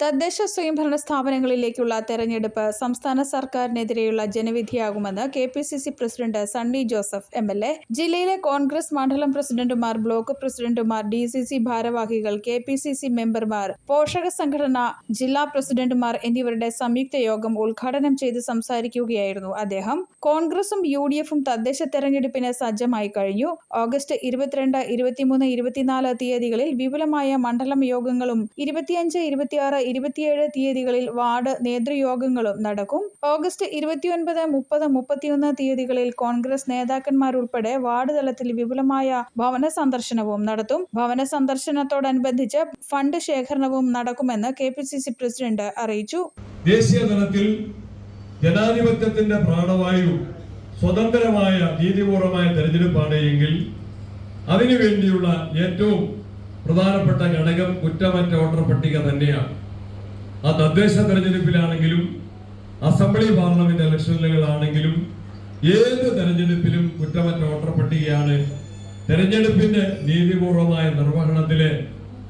തദ്ദേശ സ്വയംഭരണ സ്ഥാപനങ്ങളിലേക്കുള്ള തെരഞ്ഞെടുപ്പ് സംസ്ഥാന സർക്കാരിനെതിരെയുള്ള ജനവിധിയാകുമെന്ന് K P C C president Sunny Joseph M L A. ജില്ലയിലെ കോൺഗ്രസ് മണ്ഡലം പ്രസിഡന്റുമാർ ബ്ലോക്ക് പ്രസിഡന്റുമാർ ഡി സി സി ഭാരവാഹികൾ കെ പി സി സി മെമ്പർമാർ പോഷക സംഘടന ജില്ലാ പ്രസിഡന്റുമാർ എന്നിവരുടെ സംയുക്ത യോഗം ഉദ്ഘാടനം ചെയ്ത് സംസാരിക്കുകയായിരുന്നു അദ്ദേഹം. കോൺഗ്രസും യു ഡി എഫും തദ്ദേശ തെരഞ്ഞെടുപ്പിന് സജ്ജമായി കഴിഞ്ഞു. ഓഗസ്റ്റ് ഇരുപത്തിരണ്ട് ഇരുപത്തിമൂന്ന് ഇരുപത്തിനാല് തീയതികളിൽ വിപുലമായ മണ്ഡലം യോഗങ്ങളും ഇരുപത്തിയഞ്ച് ഇരുപത്തിയാറ് ഇരുപത്തിയേഴ് തീയതികളിൽ വാർഡ് നേതൃയോഗങ്ങളും നടക്കും. ഓഗസ്റ്റ് ഇരുപത്തിയൊൻപത് മുപ്പത് മുപ്പത്തിയൊന്ന് തീയതികളിൽ കോൺഗ്രസ് നേതാക്കന്മാരുൾപ്പെടെ വാർഡ് തലത്തിൽ വിപുലമായ ഭവന സന്ദർശനവും നടത്തും. ഭവന സന്ദർശനത്തോടനുബന്ധിച്ച് ഫണ്ട് ശേഖരണവും നടക്കുമെന്ന് കെ പ്രസിഡന്റ് അറിയിച്ചു. ദേശീയ തലത്തിൽ ജനാധിപത്യത്തിന്റെ പ്രാണവായു സ്വതന്ത്രമായ നീതിപൂർവമായ തെരഞ്ഞെടുപ്പാണ് എങ്കിൽ അതിനുവേണ്ടിയുള്ള ഏറ്റവും പ്രധാനപ്പെട്ട ഘടകം കുറ്റമറ്റ വോട്ടർ പട്ടിക തന്നെയാണ്. ആ തദ്ദേശ തെരഞ്ഞെടുപ്പിലാണെങ്കിലും അസംബ്ലി പാർലമെന്റ് ഇലക്ഷനുകളാണെങ്കിലും ഏത് തെരഞ്ഞെടുപ്പിലും കുറ്റമറ്റ വോട്ടർ പട്ടികയാണ് തെരഞ്ഞെടുപ്പിന്റെ നീതിപൂർവമായ നിർവഹണത്തിലെ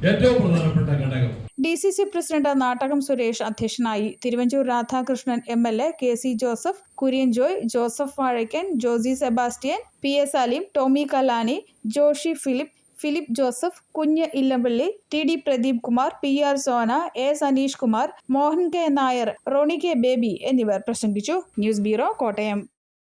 ഏറ്റവും പ്രധാനപ്പെട്ട ഘടകം. D C C president Nattakom Suresh അധ്യക്ഷനായി Thiruvanchoor Radhakrishnan M L A K C Joseph Kurian Joy Joseph Vazhakkan Josy Sebastian P S Aleem Tomy Kallani Joshy Philip Philip Joseph Kunju Illampally T D Pradeep Kumar P R Sona A Saneesh Kumar Mohan K Nair Rony K Baby എന്നിവർ പ്രസംഗിച്ചു. News bureau Kottayam.